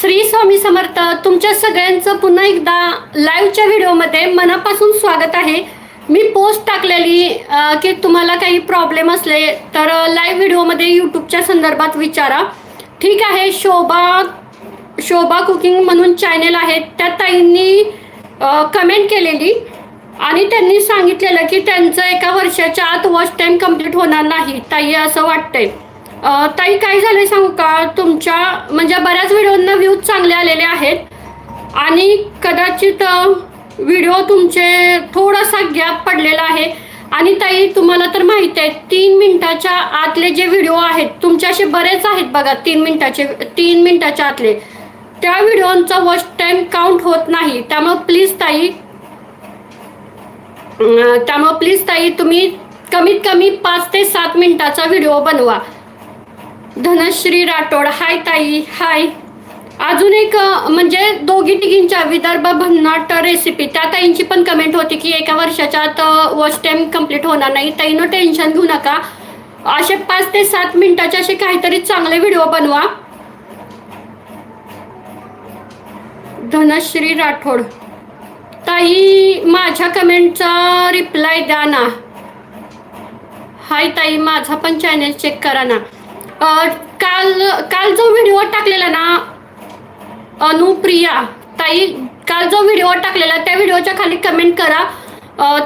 श्री स्वामी समर्थ तुमच्या सगळ्यांचं पुन्हा एकदा लाईव्हच्या व्हिडिओमध्ये मनापासून स्वागत आहे. मी पोस्ट टाकलेली की तुम्हाला काही प्रॉब्लेम असले तर लाईव्ह व्हिडिओमध्ये यूट्यूबच्या संदर्भात विचारा. ठीक आहे शोभा शोभा कुकिंग म्हणून चॅनेल आहे. त्या ताईंनी कमेंट केलेली आणि त्यांनी सांगितलेलं की त्यांचं एका वर्षाच्या आत वॉच टाईम कंप्लीट होणार नाही. ताई असं वाटतंय. ताई काय झालंय सांगू का? तुमच्या म्हणजे बऱ्याच व्हिडिओंना व्ह्यूज चांगले आलेले आहेत. आणि कदाचित व्हिडिओ तुमचे थोडासा गॅप पडलेला आहे. आणि ताई तुम्हाला तर माहीत आहे तीन मिनिटाच्या आतले जे व्हिडिओ आहेत तुमच्याशी असे बरेच आहेत बघा तीन मिनिटाचे तीन मिनिटाच्या आतले. त्या व्हिडिओंचा वॉच टाईम काउंट होत नाही. त्यामुळं प्लीज ताई त्यामुळं प्लीज ताई तुम्ही कमीत कमी पाच ते सात मिनिटाचा व्हिडिओ बनवा. धनश्री राठोड हाय ताई हाय. अजून एक म्हणजे दोघी तिघींच्या विदर्भ भन्नाट रेसिपी त्या ताईंची पण कमेंट होती की एका वर्षाच्या आत वॉच टाईम कंप्लीट होणार नाही. ताईनं टेन्शन घेऊ नका. असे पाच ते सात मिनिटाचे असे काहीतरी चांगले व्हिडिओ बनवा. धनश्री राठोड. ताई माझ्या कमेंटचा रिप्लाय द्या ना. हाय ताई माझा पण चॅनेल चेक करा ना. काल काल जो व्हिडिओ टाकलेला ना अनुप्रिया ताई काल जो व्हिडिओ टाकलेला त्या व्हिडिओच्या खाली कमेंट करा.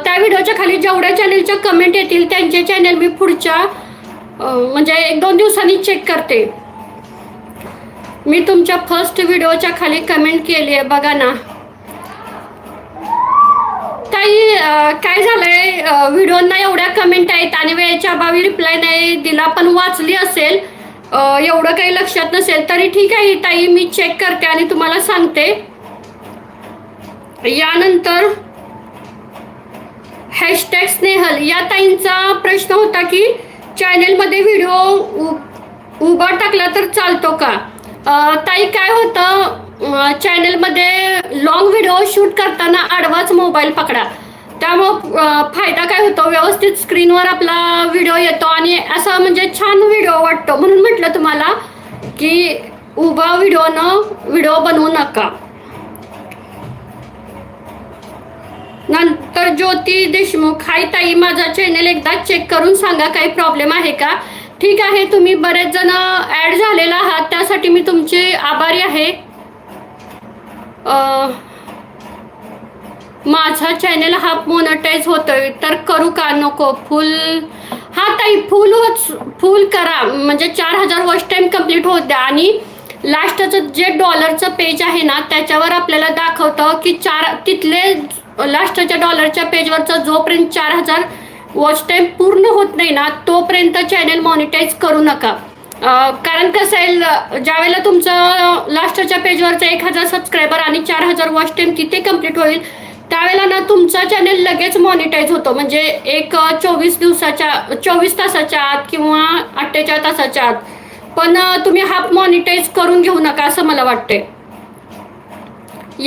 त्या व्हिडिओच्या खाली जेवढ्या चॅनलच्या कमेंट येतील त्यांचे चॅनल मी पुढच्या म्हणजे एक दोन दिवसांनी चेक करते. मी तुमच्या फर्स्ट व्हिडिओच्या खाली कमेंट केली आहे बघा ना. ताई काय झालंय? अ, व्हिडिओंना एवढ्या कमेंट आहेत आणि वेळेच्या अभावी रिप्लाय नाही दिला पण वाचली असेल एवढं काही लक्षात नसेल तरी ठीक आहे ताई मी चेक करते आणि तुम्हाला सांगते. यानंतर हॅशटॅग स्नेहल. या ताईंचा प्रश्न होता की चॅनेलमध्ये व्हिडिओ उ- उभा टाकला तर चालतो का? ताई काय होतं? चॅनेलमध्ये लॉंग व्हिडिओ शूट करताना आडवाच मोबाईल पकडा. त्यामुळं फायदा काय होतो? व्यवस्थित स्क्रीनवर आपला व्हिडिओ येतो आणि असा म्हणजे छान व्हिडिओ वाटतो. म्हणून म्हटलं तुम्हाला की उभा व्हिडिओनं व्हिडिओ बनवू नका. नंतर ज्योती देशमुख हाय ताई माझा चॅनल एकदा चेक करून सांगा काही प्रॉब्लेम आहे का? ठीक आहे तुम्ही बरेच जण ॲड झालेला आहात. त्यासाठी मी तुमचे आभारी आहे. माझा चॅनल हा मोनटाईज होतोय तर करू का नको? फुल हा ताई फुल फुल करा. म्हणजे चार हजार वॉच टाईम कंप्लीट होत द्या. आणि लास्टचं जे डॉलरचं पेज आहे ना त्याच्यावर आपल्याला दाखवतं की चार तिथले लास्टच्या डॉलरच्या पेजवरचं जोपर्यंत चार हजार वॉच टाईम पूर्ण होत नाही ना तोपर्यंत चॅनल मॉनिटाईज करू नका. कारण कसं आहे ज्यावेळेला तुमचं लास्टच्या पेजवरचं एक हजार सबस्क्रायबर आणि चार हजार वॉच टाईम तिथे कंप्लीट होईल त्यावेळेला ना तुमचा चॅनल लगेच मॉनिटाईज होतो. म्हणजे एक चोवीस दिवसाच्या चोवीस तासाच्या आत किंवा अठ्ठेचाळ तासाच्या आत. पण तुम्ही हाफ मॉनिटाईज करून घेऊ नका असं मला वाटते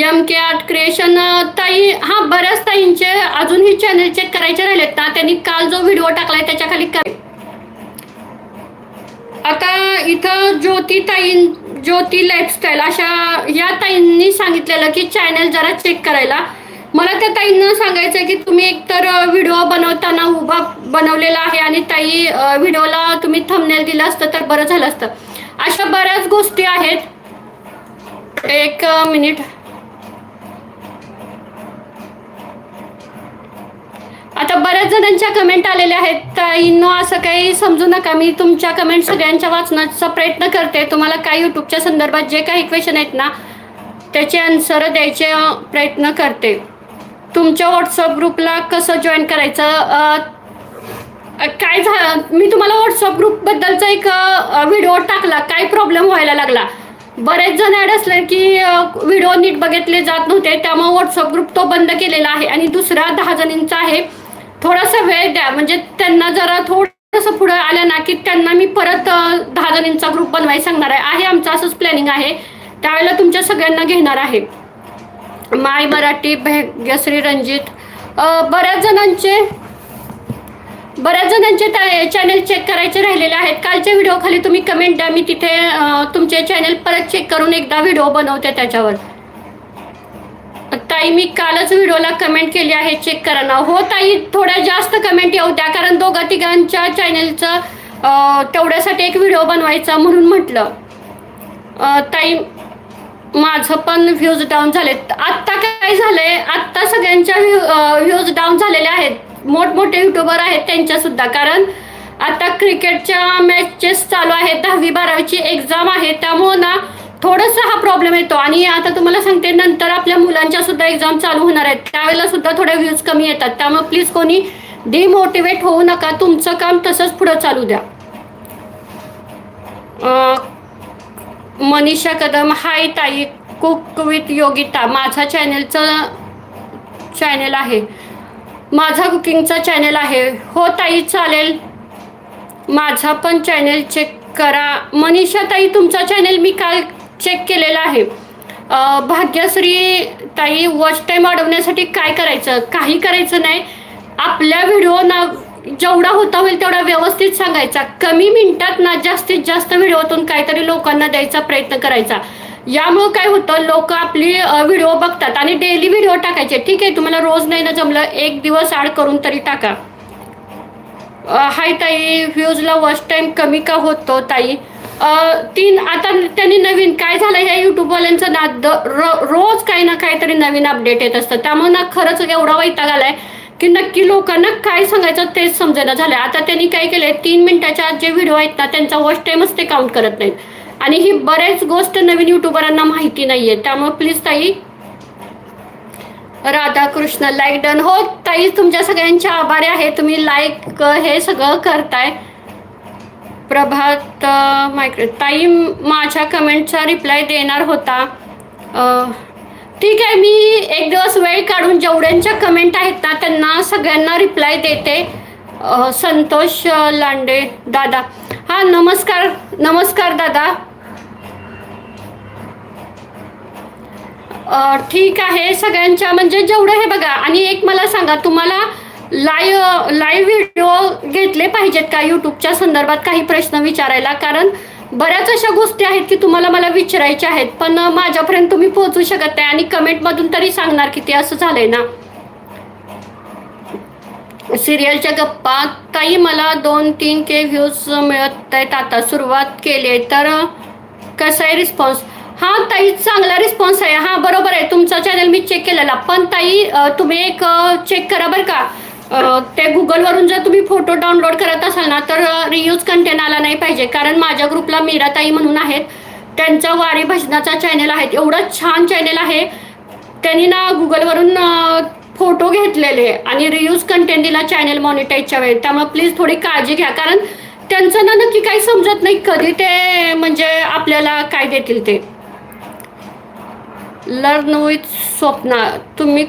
एम के आर्ट क्रिएशन ताई हा बऱ्याच ताईंचे अजूनही चॅनल चेक करायचे राहिलेत ना त्यांनी काल जो व्हिडिओ टाकलाय त्याच्याखाली आता इथं ज्योती ताई ज्योती लाईफस्टाईल अशा या ताईंनी सांगितलेलं की चॅनल जरा चेक करायला. मला त्या ताईंना सांगायचं की तुम्ही एकतर व्हिडिओ बनवताना उभा बनवलेला आहे आणि ताई व्हिडिओला तुम्ही थंबनेल दिलं असतं तर बरं झालं असतं. अशा बऱ्याच गोष्टी आहेत. एक मिनिट आता बऱ्याच जणांच्या कमेंट आलेल्या आहेत. ताईंनो असं काही समजू नका. मी तुमच्या कमेंट सगळ्यांच्या वाचण्याचा प्रयत्न करते. तुम्हाला काय यूट्यूबच्या संदर्भात जे काही क्वेश्चन आहेत ना त्याचे आन्सर द्यायचे प्रयत्न करते. तुमच्या व्हॉट्सअप ग्रुपला कसं जॉईन करायचं? काय झालं मी तुम्हाला व्हॉट्सअप ग्रुपबद्दलचा एक व्हिडिओ टाकला. काय प्रॉब्लेम व्हायला लागला? बरेच जण ॲड असले की व्हिडिओ नीट बघितले जात नव्हते. त्यामुळे व्हॉट्सअप ग्रुप तो बंद केलेला आहे. आणि दुसरा दहा जणींचा आहे. थोडासा वेळ द्या. म्हणजे त्यांना जरा थोडंसं पुढं आलं ना की त्यांना मी परत दहा जणींचा ग्रुप बनवायला सांगणार आहे. आहे आमचं असंच प्लॅनिंग आहे. त्यावेळेला तुमच्या सगळ्यांना घेणार आहे. माय मराठी भाग्यश्री रणजित बऱ्याच जणांचे बऱ्याच जणांचे चॅनल चेक करायचे राहिलेले आहेत. कालच्या व्हिडिओ खाली तुम्ही कमेंट द्या. मी तिथे तुमचे चॅनल परत चेक करून एकदा व्हिडिओ बनवते त्याच्यावर. ताई मी कालच व्हिडिओला कमेंट केली आहे चेक करा ना. हो ताई थोड्या जास्त कमेंट येऊ द्या कारण दोघा तिघांच्या चॅनलचं तेवढ्यासाठी एक व्हिडिओ बनवायचा म्हणून म्हटलं. ताई माझं पण व्ह्यूज डाऊन झालेत. आत्ता काय झालंय आत्ता सगळ्यांच्या व्ह्यूज डाऊन झालेले आहेत. मोठमोठे युट्यूबर आहेत त्यांच्यासुद्धा कारण आता क्रिकेटच्या मॅचेस चालू आहेत दहावी बारावीची एक्झाम आहे त्यामुळं ना थोडासा हा प्रॉब्लेम येतो. आणि आता तुम्हाला सांगते नंतर आपल्या मुलांच्या सुद्धा एक्झाम चालू होणार आहेत. त्यावेळेला सुद्धा थोड्या व्ह्यूज कमी येतात. त्यामुळे प्लीज कोणी डिमोटिवेट होऊ नका. तुमचं काम तसंच पुढं चालू द्या. मनीषा कदम हाय ताई कुक विथ योगिता. माझा चॅनेलचं चॅनेल आहे. माझा कुकिंगचा चॅनेल आहे. हो ताई चालेल. माझा पण चॅनेल चेक करा. मनीषा ताई तुमचा चॅनेल मी काल चेक केलेला आहे. भाग्यश्री ताई वॉच टाईम वाढवण्यासाठी काय करायचं? काही करायचं नाही. आपल्या व्हिडिओ ना जेवढा होता होईल तेवढा व्यवस्थित सांगायचा. कमी मिनिटात ना जास्तीत जास्त व्हिडिओतून काहीतरी लोकांना द्यायचा प्रयत्न करायचा. यामुळं काय होतं? लोक आपली व्हिडिओ बघतात आणि डेली व्हिडिओ टाकायचे. ठीक आहे तुम्हाला रोज नाही ना जमलं एक दिवस आड करून तरी टाका. हाय ताई व्ह्यूजला वॉच टाईम कमी का होतो ताई? तीन आता त्यांनी नवीन काय झालं ह्या युट्यूबवाल्यांचं ना द- रो- रोज काही ना काहीतरी नवीन अपडेट येत असतं. त्यामुळे ना खरंच एवढा वैताग आलाय की नक्की लोकांना काय सांगायचं तेच समजेना झालं आता त्यांनी काय केलंय तीन मिनिटाच्या आत जे व्हिडिओ आहेत ना त्यांचा वॉच टाईमच ते काउंट करत नाहीत. आणि ही बरेच गोष्ट नवीन युट्यूबरांना माहिती नाहीये. त्यामुळे प्लीज ताई राधाकृष्ण लाईक डन हो ताई तुमच्या सगळ्यांच्या आभारी आहे. तुम्ही लाईक हे सगळं करताय. प्रभात मायक्रो ताई माझ्या कमेंटचा रिप्लाय देणार होता. ठीक आहे मी एक दिवस वेळ काढून जेवढ्यांच्या कमेंट आहेत ना त्यांना सगळ्यांना रिप्लाय देते. संतोष लांडे दादा. हां नमस्कार नमस्कार दादा. ठीक आहे सगळ्यांच्या म्हणजे जेवढं हे बघा आणि एक मला सांगा तुम्हाला लाईव्ह लाईव्ह व्हिडिओ घेतले पाहिजेत का यूट्यूबच्या संदर्भात काही प्रश्न विचारायला? कारण बऱ्याच अशा गोष्टी आहेत की तुम्हाला मला विचारायच्या आहेत पण माझ्यापर्यंत तुम्ही पोहोचू शकत नाही आणि कमेंटमधून तरी सांगणार की ते असं झालंय ना. सिरियलच्या गप्पा ताई मला दोन तीन के व्ह्यूज मिळत आहेत आता सुरुवात केली आहे तर कसा आहे रिस्पॉन्स हा ताई चांगला रिस्पॉन्स आहे. हा बरोबर आहे. तुमचा चॅनल मी चेक केलेला. पण ताई तुम्ही एक चेक करा बरं का. ते गुगलवरून जर तुम्ही फोटो डाउनलोड करत असाल ना तर रियूज कंटेंट आला नाही पाहिजे. कारण माझ्या ग्रुपला मीराताई म्हणून आहेत. त्यांचा वारी भजनाचा चॅनल आहे. एवढं छान चॅनल आहे. त्यांनी ना गुगलवरून फोटो घेतलेले आणि रियूज कंटेंट दिला चॅनल मॉनिटाईजच्या वेळी. त्यामुळे प्लीज थोडी काळजी घ्या. कारण त्यांचं ना नक्की काही समजत नाही कधी ते म्हणजे आपल्याला काय देतील ते. लर्न विथ स्वप्ना तुम्ही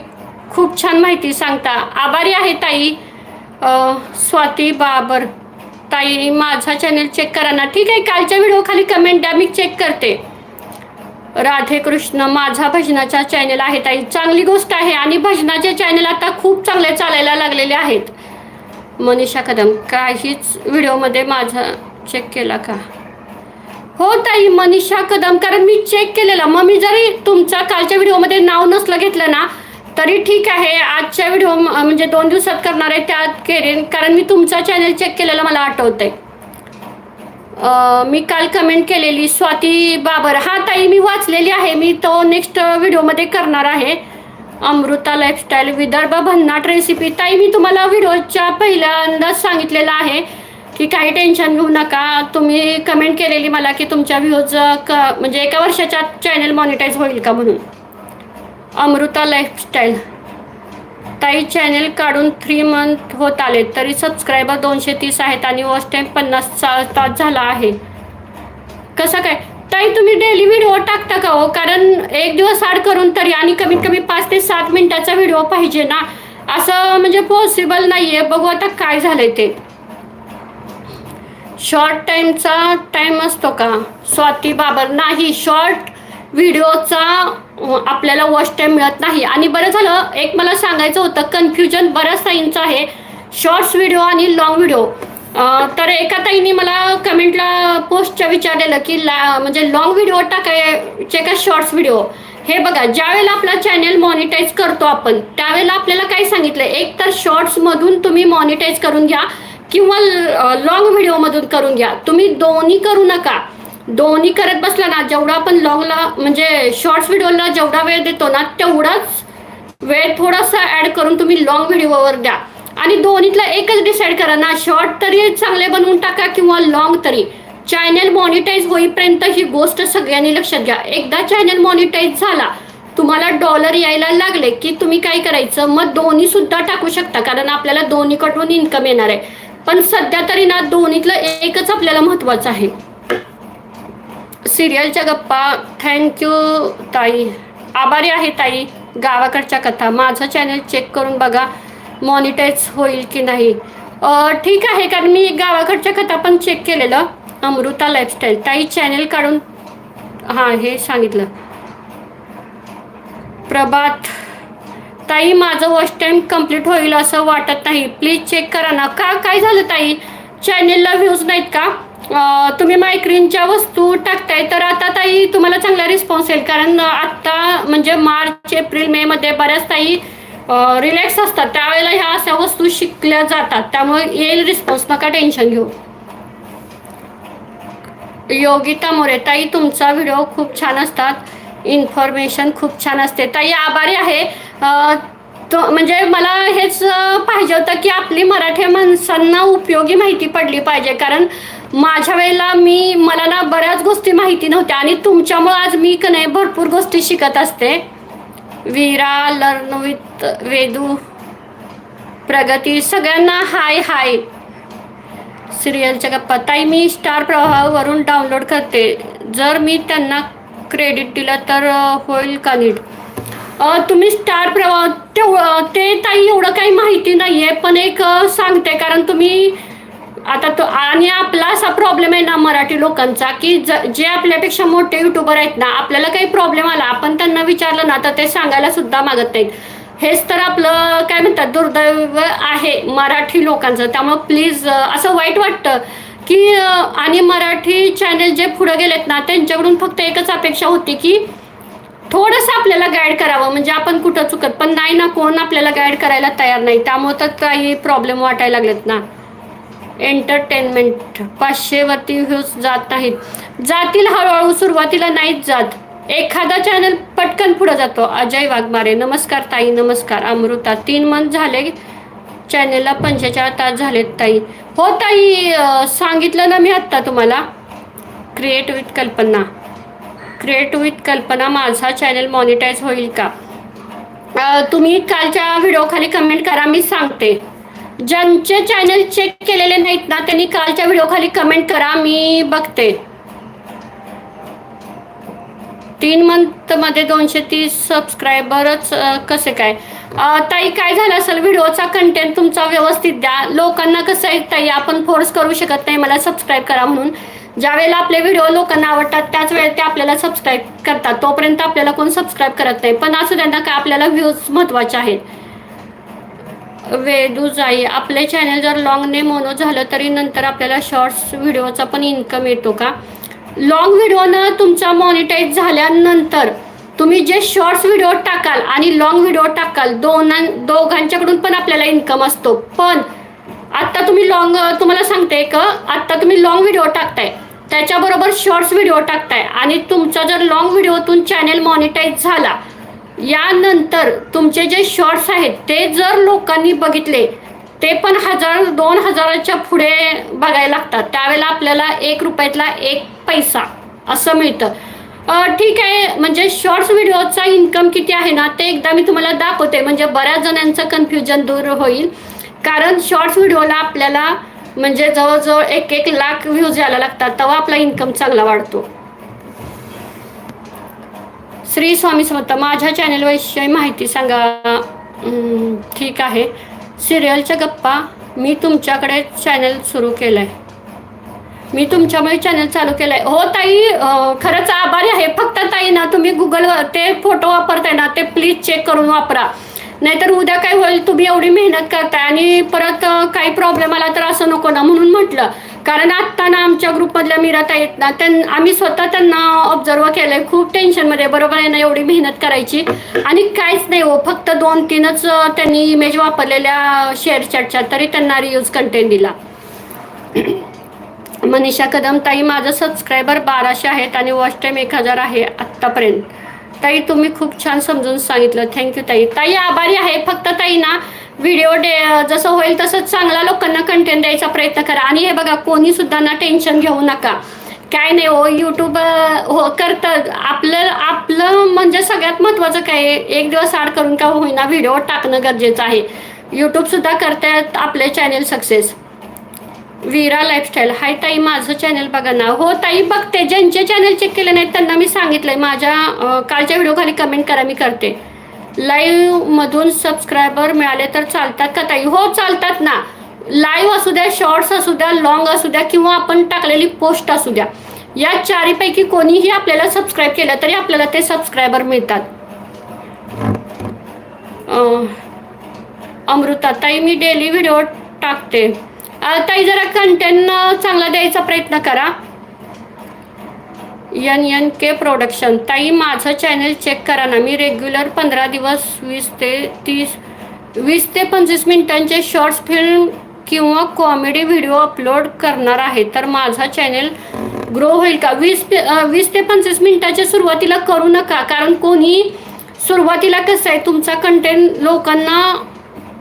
खूप छान माहिती सांगता. आभारी आहे ताई. स्वाती बाबर. ताई माझा चॅनल चेक करा ना. ठीक आहे कालच्या व्हिडिओ खाली कमेंट द्या मी चेक करते. राधे कृष्ण माझा भजनाचा चॅनल आहे ताई. चांगली गोष्ट आहे आणि भजनाचे चॅनल आता खूप चांगले चालायला लागलेले आहेत. मनीषा कदम काहीच व्हिडिओमध्ये माझा चेक केला का? हो ताई मनीषा कदम. कारण मी चेक केलेला. मग मी जरी तुमचा कालच्या व्हिडिओमध्ये नाव नसलं घेतलं ना तरी ठीक आहे. आजच्या व्हिडिओ म्हणजे दोन दिवसात करणार आहे त्यात केरेन. कारण मी तुमचा चॅनल चेक केलेला मला आठवतंय. आहे मी काल कमेंट केलेली स्वाती बाबर हा ताई मी वाचलेली आहे. मी तो नेक्स्ट व्हिडिओमध्ये करणार आहे. अमृता लाईफस्टाईल विदर्भ भन्नाट रेसिपी ताई मी तुम्हाला व्हिडिओच्या पहिल्यांदाच सांगितलेला आहे की काही टेन्शन घेऊ नका. तुम्ही कमेंट केलेली मला की तुमच्या व्ह्यूज क म्हणजे एका वर्षाच्या चॅनल मॉनिटाईज होईल का म्हणून. अमृता लाईफस्टाईल. ताई चॅनेल काढून थ्री मंथ होत आले तरी सबस्क्रायबर दोनशे तीस आहेत आणि वॉच टाईम पन्नास तास झाला आहे. कसं काय? ताई तुम्ही डेली व्हिडिओ टाकता का हो? कारण एक दिवस आड करून तरी आणि कमीत कमी पाच ते सात मिनिटाचा व्हिडिओ पाहिजे ना. असं म्हणजे पॉसिबल नाही आहे बघू आता काय झालंय ते. शॉर्ट टाईमचा टाईम असतो का? स्वाती बाबर नाही. शॉर्ट व्हिडिओचा आपल्याला वॉश टाईम मिळत नाही. आणि बरं झालं एक मला सांगायचं होतं कन्फ्युजन बऱ्याच ताईंचं आहे. शॉर्ट्स व्हिडिओ आणि लॉंग व्हिडिओ तर एका ताईने मला कमेंटला पोस्टच्या विचारलेलं की ला म्हणजे लॉंग व्हिडिओ टाकायचे का शॉर्ट्स व्हिडिओ हे बघा ज्यावेळेला आपला चॅनेल मॉनिटाईज करतो आपण त्यावेळेला आपल्याला काय सांगितलं एक तर शॉर्ट्समधून तुम्ही मॉनिटाईज करून घ्या किंवा लॉंग व्हिडिओमधून करून घ्या. तुम्ही दोन्ही करू नका. दोन्ही करत बसला ना जेवढा आपण लॉंगला म्हणजे शॉर्ट्स व्हिडिओला जेवढा वेळ देतो ना तेवढाच वेळ थोडासा ऍड करून तुम्ही लॉंग व्हिडिओवर द्या. आणि दोन्हीतला एकच डिसाईड करा ना शॉर्ट तरी चांगले बनवून टाका किंवा लॉंग तरी. चॅनल मॉनिटाईज होईपर्यंत ही गोष्ट सगळ्यांनी लक्षात घ्या. एकदा चॅनल मॉनिटाईज झाला तुम्हाला डॉलर यायला लागले की तुम्ही काय करायचं? मग दोन्ही सुद्धा टाकू शकता कारण आपल्याला दोन्हीकडून इन्कम येणार आहे. पण सध्या तरी ना दोन्हीतलं एकच आपल्याला महत्वाचं आहे. सिरियलच्या गप्पा. थँक्यू ताई. आभारी आहे ताई. गावाकडच्या कथा. माझं चॅनल चेक करून बघा मॉनिटाईज होईल की नाही. ठीक आहे कारण मी गावाकडच्या कथा पण चेक केलेलं. अमृता लाईफस्टाईल ताई चॅनल काढून हां हे सांगितलं. प्रभात. ताई माझं वॉच टाईम कंप्लीट होईल असं वाटत नाही. प्लीज चेक करा ना. का काय झालं ताई? चॅनेलला व्ह्यूज नाहीत का? तुम्ही मायक्रीनच्या वस्तू टाकताय तर आता ताई तुम्हाला चांगला रिस्पॉन्स येईल. कारण आत्ता म्हणजे मार्च एप्रिल मे मध्ये बऱ्याच ताई रिलॅक्स असतात. त्यावेळेला ह्या अशा वस्तू शिकल्या जातात. त्यामुळे येईल रिस्पॉन्स नका टेन्शन घेऊ. योगिता मोरे ताई तुमचा व्हिडिओ खूप छान असतात. इन्फॉर्मेशन खूप छान असते. ताई आभारी आहे. तो म्हणजे मला हेच पाहिजे होतं की आपली मराठी माणसांना उपयोगी माहिती पडली पाहिजे. कारण माझ्या वेळेला मी मला ना बऱ्याच गोष्टी माहिती नव्हत्या आणि तुमच्यामुळे आज मी का नाही भरपूर गोष्टी शिकत असते. वीरा लर्न विथ वेदू प्रगती सगळ्यांना हाय हाय. सिरियलच्या गप्पा. ताई मी स्टार प्रवाहावरून डाउनलोड करते. जर मी त्यांना क्रेडिट दिलं तर होईल का नीट? तुम्ही स्टार प्रवाह तेव ते ताई एवढं काही माहिती नाही आहे पण एक सांगते. कारण तुम्ही आता तो आणि आपला असा प्रॉब्लेम आहे ना मराठी लोकांचा की ज जे आपल्यापेक्षा मोठे युट्यूबर आहेत ना आपल्याला काही प्रॉब्लेम आला आपण त्यांना विचारलं ना तर ते सांगायला सुद्धा मागत नाहीत. हेच तर आपलं काय म्हणतात दुर्दैव आहे मराठी लोकांचं. त्यामुळं प्लीज असं वाईट वाटतं की आणि मराठी चॅनल जे पुढे गेलेत ना त्यांच्याकडून फक्त एकच अपेक्षा होती की थोडंसं आपल्याला गाईड करावं. म्हणजे आपण कुठं चुकत पण नाही ना कोण आपल्याला गाईड करायला तयार नाही. त्यामुळं तर काही प्रॉब्लेम वाटायला लागलेत ना. एंटरटेनमेंट पाचशेवरती व्ह्यूज जात नाहीत जातील हळूहळू सुरुवातीला नाहीच जात. एखादा चॅनल पटकन पुढे जातो. अजय वाघमारे नमस्कार ताई नमस्कार. अमृता तीन मंथ झाले. चॅनेलला पंचेचाळीस तास झालेत ताई. हो ताई सांगितलं ना मी आत्ता तुम्हाला. Create with Kalpana. Create with Kalpana माझा चॅनल मॉनिटाईज होईल का? तुम्ही कालच्या व्हिडिओ खाली कमेंट करा मी सांगते. ज्यांचे चॅनल चेक केलेले नाहीत ना त्यांनी कालच्या व्हिडिओ खाली कमेंट करा मी बघते. तीन मंथमध्ये दोनशे तीस सबस्क्रायबरच कसे काय? ताई काय झालं असेल? व्हिडिओचा कंटेंट तुमचा व्यवस्थित द्या. लोकांना कसं आहे ताई आपण फोर्स करू शकत नाही मला सबस्क्राईब करा म्हणून. ज्या वेळेला आपले व्हिडिओ लोकांना आवडतात त्याच वेळेला ते आपल्याला सबस्क्राईब करतात. तोपर्यंत आपल्याला कोण सबस्क्राईब करत नाही? पण असं त्यांना काय आपल्याला व्ह्यूज महत्त्वाचे आहेत. वेदूजाई आपले चॅनल जर लॉंग ने मोनो झालं तरी नंतर आपल्याला शॉर्ट्स व्हिडिओचा पण इन्कम येतो का? लॉंग व्हिडिओनं तुमचा मॉनिटाईज झाल्यानंतर तुम्ही जे शॉर्ट्स व्हिडिओ टाकाल आणि लॉंग व्हिडिओ टाकाल दोनां दोघांच्याकडून पण आपल्याला इन्कम असतो. पण आत्ता तुम्ही लॉंग तुम्हाला सांगते का आत्ता तुम्ही लॉंग व्हिडिओ टाकताय. त्याच्याबरोबर शॉर्ट्स व्हिडिओ टाकताय. आणि तुमचा जर लॉंग व्हिडिओतून चॅनेल मॉनिटाईज झाला यानंतर तुमचे जे शॉर्ट्स आहेत ते जर लोकांनी बघितले ते पण हजार दोन हजाराच्या पुढे बघायला लागतात. त्यावेळेला आपल्याला एक रुपयातला एक पैसा असं मिळतं. ठीक आहे म्हणजे शॉर्ट्स व्हिडिओचा इन्कम किती आहे ना ते एकदा मी तुम्हाला दाखवते. म्हणजे बऱ्याच जणांचं कन्फ्युजन दूर होईल. कारण शॉर्ट्स व्हिडिओला आपल्याला म्हणजे जवळजवळ एक एक लाख व्ह्यूज यायला लागतात तेव्हा आपला इन्कम चांगला वाढतो. श्री स्वामी समर्थ माझ्या चॅनलविषयी माहिती सांगा. ठीक आहे. सिरियलच्या गप्पा मी तुमच्याकडे चॅनल सुरू केलं आहे मी तुमच्यामुळे चॅनल चालू केलं आहे हो ताई खरंच आभारी आहे. फक्त ताई ना तुम्ही गुगल ते फोटो वापरताय ना ते प्लीज चेक करून वापरा. नाहीतर उद्या काय होईल तुम्ही एवढी मेहनत करताय आणि परत काही प्रॉब्लेम आला तर असं नको ना म्हणून म्हटलं. कारण आत्ता ना आमच्या ग्रुपमधल्या मीरात आहेत ना त्यां आम्ही स्वतः त्यांना ऑब्झर्व केलंय खूप टेन्शनमध्ये बरोबर आहे ना एवढी मेहनत करायची. आणि काहीच नाही हो फक्त दोन तीनच त्यांनी इमेज वापरलेल्या शेअर चॅटच्या तरी त्यांना रियूज कंटेंट दिला. मनीषा कदम ताई माझं सबस्क्रायबर बाराशे आहेत आणि वॉच टाईम एक हजार आहे आत्तापर्यंत. ताई तुम्ही खूप छान समजून सांगितलं. थँक्यू ताई. ताई आभारी आहे. फक्त ताई ना व्हिडिओ डे जसं होईल तसंच चांगला लोकांना कंटेंट द्यायचा प्रयत्न करा. आणि हे बघा कोणी सुद्धा ना टेन्शन घेऊ नका. काय नाही हो यूट्यूब हो करतं आपलं आपलं म्हणजे सगळ्यात महत्त्वाचं काय एक दिवस आड करून का होईना व्हिडिओ टाकणं गरजेचं आहे. यूट्यूबसुद्धा करतायत आपले channel success Veera lifestyle hi ताई माझं चॅनल बघा ना. हो ताई बघते. ज्यांचे चॅनल चेक केले नाहीत त्यांना मी सांगितलंय. माझ्या कालच्या व्हिडिओ खाली कमेंट करा मी करते. लाईव्ह मधून सबस्क्रायबर मिळाले तर चालतात का ताई? हो चालतात ना. लाईव्ह असू द्या शॉर्ट्स असू द्या लॉंग असू द्या किंवा आपण टाकलेली पोस्ट असू द्या. या चारीपैकी कोणीही आपल्याला सबस्क्राईब केलं तरी आपल्याला ते सबस्क्रायबर मिळतात. अमृता ताई मी डेली व्हिडिओ टाकते. ताई जरा कंटेंट चांगला द्यायचा प्रयत्न करा. एन एन के प्रोडक्शन ताई माझं चॅनल चेक करा ना. मी रेग्युलर पंधरा दिवस वीस ते तीस वीस ते पंचवीस मिनिटांचे शॉर्ट्स फिल्म किंवा कॉमेडी व्हिडिओ अपलोड करणार आहे. तर माझा चॅनल ग्रो होईल का? वीस ते वीस ते पंचवीस मिनिटाच्या सुरुवातीला करू नका. कारण कोणी सुरुवातीला कसं आहे तुमचा कंटेंट लोकांना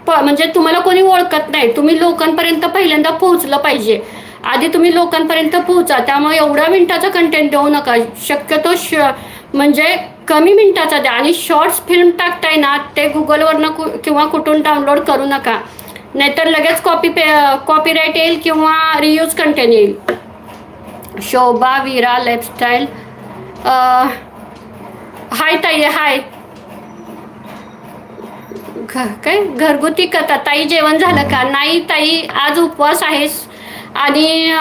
म्हणजे तुम्हाला कोणी ओळखत नाही. तुम्ही लोकांपर्यंत पहिल्यांदा पोहोचलं पाहिजे. आधी तुम्ही लोकांपर्यंत पोहोचा. त्यामुळे एवढ्या मिनिटाचा कंटेंट देऊ नका. शक्यतो श म्हणजे कमी मिनिटाचा द्या. आणि शॉर्ट्स फिल्म टाकताय ना ते गुगलवरनं कु किंवा कुठून डाउनलोड करू नका. नाहीतर लगेच कॉपी पे कॉपीराईट येईल किंवा रियूज कंटेंट येईल. शोभा विरा लाईफस्टाईल हाय ताई हाय. काय? घरगुती कथा. ताई जेवण झालं का? नाही ताई आज उपवास आहेस. आणि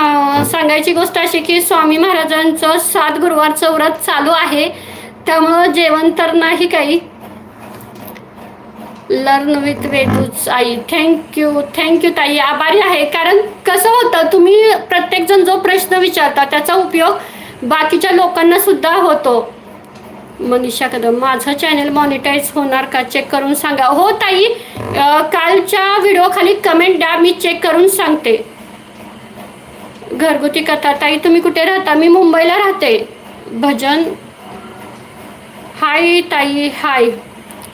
सांगायची गोष्ट अशी की स्वामी महाराजांचं सात गुरुवारचं व्रत चालू आहे. त्यामुळं जेवण तर नाही काही. लर्न विथ वेदूच आई. थँक्यू थँक्यू ताई. आभारी आहे. कारण कसं होतं तुम्ही प्रत्येकजण जो प्रश्न विचारता त्याचा उपयोग बाकीच्या लोकांना सुद्धा होतो. मनीषा कदम माझं चॅनल मॉनिटाईज होणार का? चेक करून सांगा. हो ताई कालच्या व्हिडिओ खाली कमेंट द्या. मी चेक करून सांगते. घरगुती कथा. ताई तुम्ही कुठे राहता? मी मुंबईला राहते. भजन. हाय ताई. हाय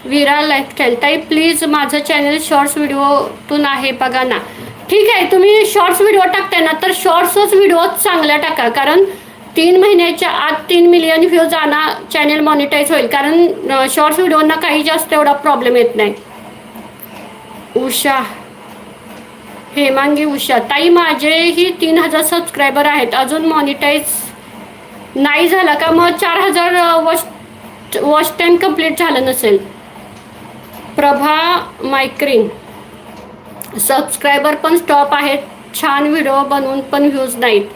विरा लाईफस्टाईल ताई प्लीज माझं चॅनल शॉर्ट्स व्हिडिओतून आहे. बघा ना. ठीक आहे तुम्ही शॉर्ट्स व्हिडिओ टाकताय ना तर शॉर्ट्सच व्हिडिओ चांगल्या टाका. कारण तीन महिन्याच्या आत तीन मिलियन व्ह्यूज आणा चॅनल मॉनिटाईज होईल. कारण शॉर्ट्स व्हिडिओना काही जास्त एवढा प्रॉब्लेम येत नाही. उषा. हेमांगी उषा. ताई माझेही तीन हजार सबस्क्रायबर आहेत. अजून मॉनिटाईज नाही झाला का? मग चार हजार वॉच वॉच टाईम कंप्लीट झालं नसेल. प्रभा मायक्रीन. सबस्क्रायबर पण स्टॉप आहेत. छान व्हिडिओ बनवून पण व्ह्यूज नाहीत.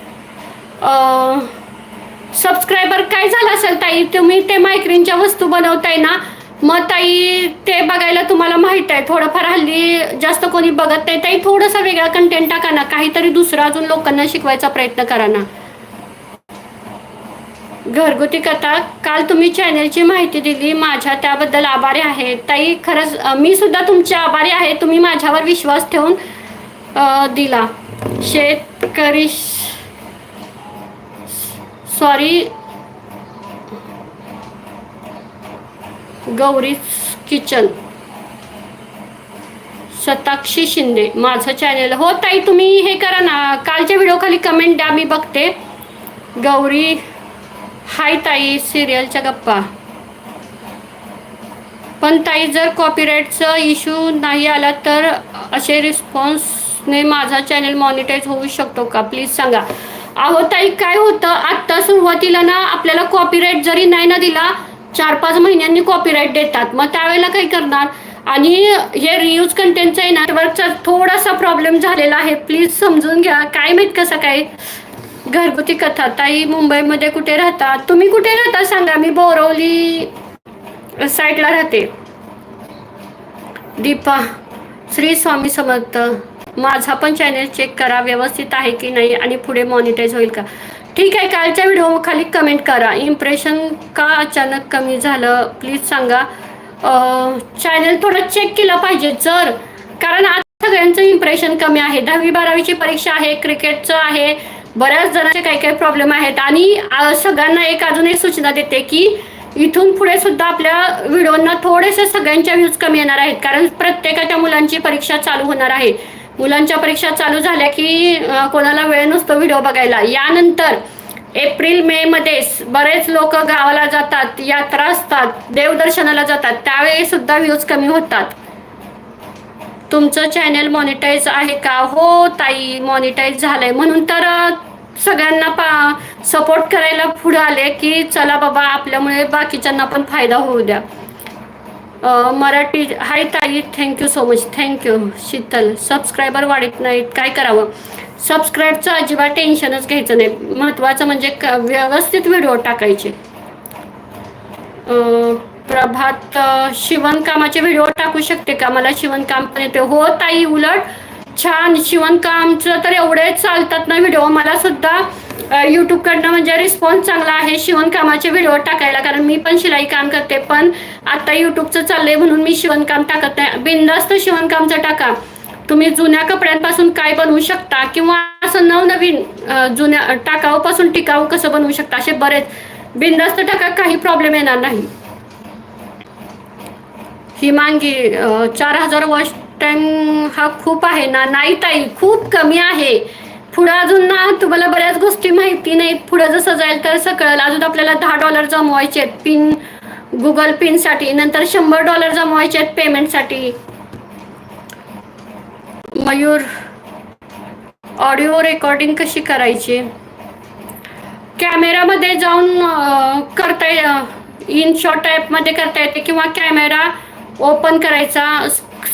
सबस्क्रायबर काय झालं असेल ताई? तुम्ही ते मायक्रीनच्या वस्तू बनवताय ना? मग ताई ते बघायला तुम्हाला माहीत आहे. थोडंफार हल्ली जास्त कोणी बघत नाही. ताई थोडंसं वेगळा कंटेंट टाका ना. काहीतरी दुसरं अजून लोकांना शिकवायचा प्रयत्न करा ना. घरगुती कथा. काल तुम्ही चॅनलची माहिती दिली. माझ्या त्याबद्दल आभारी आहे. ताई खरंच मी सुद्धा तुमचे आभारी आहे. तुम्ही माझ्यावर विश्वास ठेवून दिला. शेतकरी सॉरी. गौरी किचन. शताक्षी शिंदे माझं चॅनल हो ताई तुम्ही हे करा ना. कालच्या व्हिडिओ खाली कमेंट द्या मी बघते. गौरी हाय ताई सिरियलच्या गप्पा. पण ताई जर कॉपीराईटचा इश्यू नाही आला तर असे रिस्पॉन्सने माझा चॅनल मॉनिटाईज होऊ शकतो का? प्लीज सांगा. अहो ताई काय होतं? आत्ता सुरुवातीला ना आपल्याला कॉपीराईट जरी नाही ना दिला चार पाच महिन्यांनी कॉपीराईट देतात. मग त्यावेळेला काय करणार? आणि हे रियूज कंटेंटचा आहे नेटवर्कचा थोडासा प्रॉब्लेम झालेला आहे. प्लीज समजून घ्या. काय माहीत कसं काय? घरगुती कथा. ताई मुंबईमध्ये कुठे राहता? तुम्ही कुठे राहता? सांगा. मी बोरवली साईडला राहते. दीपा श्री स्वामी समर्थ. माझा पण चॅनल चेक करा व्यवस्थित आहे की नाही आणि पुढे मॉनिटाईज होईल का? ठीक आहे कालच्या व्हिडिओ खाली कमेंट करा. इम्प्रेशन का अचानक कमी झालं? प्लीज सांगा. चॅनल थोडं चेक केलं पाहिजे जर. कारण आज सगळ्यांचं इम्प्रेशन कमी आहे. दहावी बारावीची परीक्षा आहे क्रिकेटचं आहे. बऱ्याच जणांचे काही काही प्रॉब्लेम आहेत. आणि सगळ्यांना एक अजून एक सूचना देते की इथून पुढे सुद्धा आपल्या व्हिडिओंना थोडेसे सगळ्यांच्या व्ह्यूज कमी येणार आहेत. कारण प्रत्येकाच्या मुलांची परीक्षा चालू होणार आहे. मुलांच्या परीक्षा चालू झाल्या की कोणाला वेळ नसतो व्हिडिओ बघायला. यानंतर एप्रिल मे मध्ये बरेच लोक गावाला जातात यात्रा असतात देवदर्शनाला जातात. त्यावेळी सुद्धा व्ह्यूज कमी होतात. तुमचं चॅनल मॉनिटाईज आहे का? हो ताई मॉनिटाईज झालंय. म्हणून तर सगळ्यांना पा सपोर्ट करायला पुढे आले की चला बाबा आपल्यामुळे बाकीच्यांना पण फायदा होऊ द्या. मराठी हाय ताई thank you so much thank you Sheetal. Subscriber वाढत नाहीत काय करावं? सबस्क्राईबचं अजिबात टेन्शनच घ्यायचं नाही. महत्त्वाचं म्हणजे क व्यवस्थित व्हिडिओ टाकायचे. प्रभात शिवणकामाचे व्हिडिओ टाकू शकते का? मला शिवणकाम पण येते हो ताई उलट. छान शिवणकामचं तर एवढे चालतात ना व्हिडिओ मला सुद्धा यूट्यूबकडनं म्हणजे रिस्पॉन्स चांगला आहे. शिवणकामाचे व्हिडिओ टाकायला कारण मी पण शिलाई काम करते. पण आता यूट्यूबचं चाललंय म्हणून मी शिवणकाम टाकत नाही. बिंदास्त शिवणकामचं टाका. तुम्ही जुन्या कपड्यांपासून काय बनवू शकता किंवा असं नवनवीन जुन्या टाकाऊपासून टिकाऊ कसं बनवू शकता असे बरेच. बिंदास्त टाका काही प्रॉब्लेम येणार नाही. ही मांगी चार हजार वॉश टाइम हा खूप आहे ना? नाही ताई खूप कमी आहे. पुढं अजून ना तुम्हाला बऱ्याच गोष्टी माहिती नाहीत. पुढं जसं जाईल तर कळेल. अजून आपल्याला दहा डॉलर जमवायचे आहेत. पिन गुगल पिनसाठी नंतर शंभर डॉलर जमवायचे आहेत पेमेंटसाठी मयूर ऑडिओ रेकॉर्डिंग कशी करायची? कॅमेरामध्ये जाऊन करता ये इन शॉर्ट ॲपमध्ये करता येते किंवा कॅमेरा ओपन करायचा.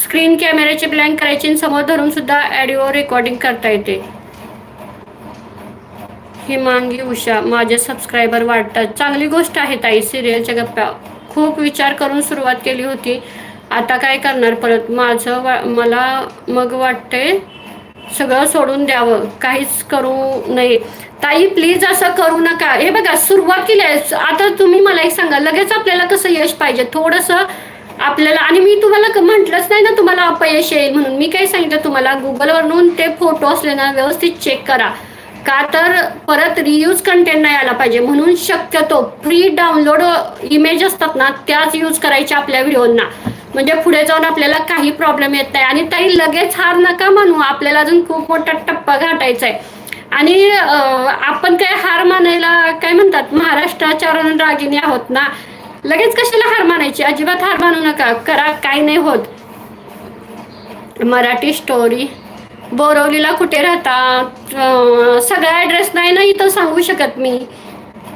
स्क्रीन कॅमेऱ्याची ब्लँक करायची आणि समोर धरून सुद्धा ऑडिओ रेकॉर्डिंग करता येते. हिमांगी उषा. माझे सबस्क्रायबर वाढतात. चांगली गोष्ट आहे ताई सिरियलच्या गप्प्या खूप विचार करून सुरुवात केली होती. आता काय करणार परत? माझं वा मला मग वाटते सगळं सोडून द्यावं. काहीच करू नये. ताई प्लीज असं करू नका. हे बघा सुरुवात केली आहे. आता तुम्ही मला एक सांगा. लगेच आपल्याला कसं यश पाहिजे? थोडंसं आपल्याला आणि मी तुम्हाला क- म्हटलंच नाही ना तुम्हाला अपयश येईल म्हणून. मी काय सांगितलं तुम्हाला? गुगलवरून ते फोटो असले ना व्यवस्थित चेक करा. का तर परत रियूज कंटेंट नाही आला पाहिजे. म्हणून शक्यतो प्री डाउनलोड इमेज असतात ना त्याच यूज करायच्या आपल्या व्हिडिओना म्हणजे पुढे जाऊन आपल्याला काही प्रॉब्लेम येत नाही. आणि ताई लगेच हार नका म्हणू आपल्याला अजून खूप मोठा टप्पा गाठायचा आहे. आणि आपण काय हार मानायला काय म्हणतात महाराष्ट्राच्या रागिणी आहोत ना लगेच कशाला हार मानायची? अजिबात हार मानू नका. करा काय नाही होत. मराठी स्टोरी बोरवलीला कुठे राहतात सगळा ॲड्रेस नाही ना इथं सांगू शकत मी.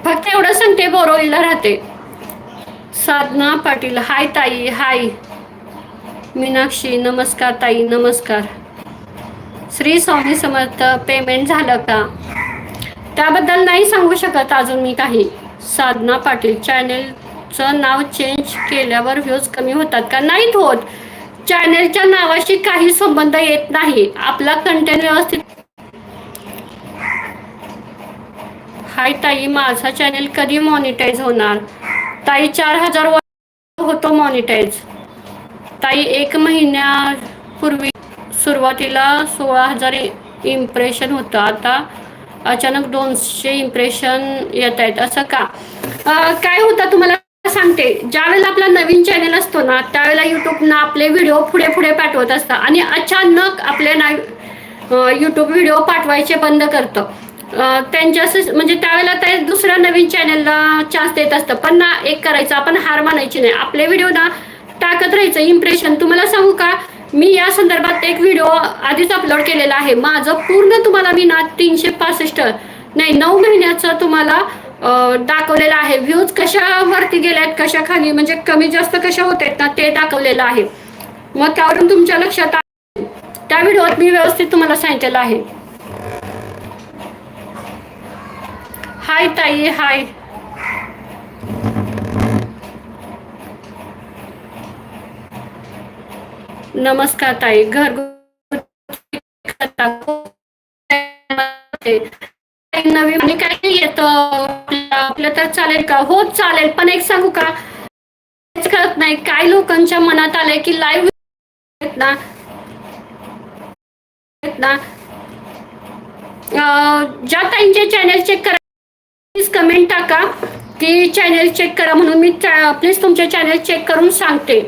फक्त एवढं सांगते बोरवलीला राहते. साधना पाटील हाय ताई हाय. मीनाक्षी नमस्कार ताई नमस्कार. श्री स्वामी समर्थ पेमेंट झालं का? त्याबद्दल नाही सांगू शकत अजून मी काही. साधना पाटील चॅनेलचं नाव चेंज केल्यावर व्ह्यूज कमी होतात का? नाहीत होत. चॅनेलच्या नावाशी काही संबंध येत नाही. आपला कंटेंट व्यवस्थित हाय ताई माझा चॅनेल कधी मॉनिटाईज होणार? ताई चार हजार होतो मॉनिटाईज ताई एक महिन्यापूर्वी सुरुवातीला सोळा हजार इम्प्रेशन होतं. आता अचानक दोनशे इम्प्रेशन येत आहेत. असं का? काय होतं तुम्हाला सांगते ज्यावेळेला आपला नवीन चॅनल असतो ना त्यावेळेला यूट्यूबनं आपले व्हिडिओ पुढे पुढे पाठवत असतं आणि अचानक आपले ना यूट्यूब व्हिडिओ पाठवायचे बंद करतं. त्यांच्या म्हणजे त्यावेळेला ते दुसऱ्या नवीन चॅनलला चान्स देत असतं. पण ना एक करायचं आपण हार मानायची नाही. आपले व्हिडिओ ना टाकत राहायचं. इम्प्रेशन तुम्हाला सांगू का? मी या संदर्भात एक व्हिडिओ आधीच अपलोड केलेला आहे. माझं पूर्ण तुम्हाला मी ना तीनशे पासष्ट नाही नऊ महिन्याचं तुम्हाला दाखवलेलं आहे. व्ह्यूज कशावरती गेल्यात कशा खाली म्हणजे कमी जास्त कशा होत आहेत ना ते दाखवलेलं आहे. मग त्यावरून तुमच्या लक्षात त्या व्हिडिओत मी व्यवस्थित तुम्हाला सांगितलेलं आहे. हाय ताई. हाय नमस्कार ताई. घर नवीन म्हणजे काही येत? आपलं तर चालेल का? हो चालेल. पण एक सांगू का? कळत नाही. काय लोकांच्या मनात आलंय की लाईव्ह ना? ना? ज्या ताईंचे चॅनल चेक करा प्लीज कमेंट टाका की चॅनल चेक करा म्हणून मी प्लीज तुमचे चॅनल चेक करून सांगते.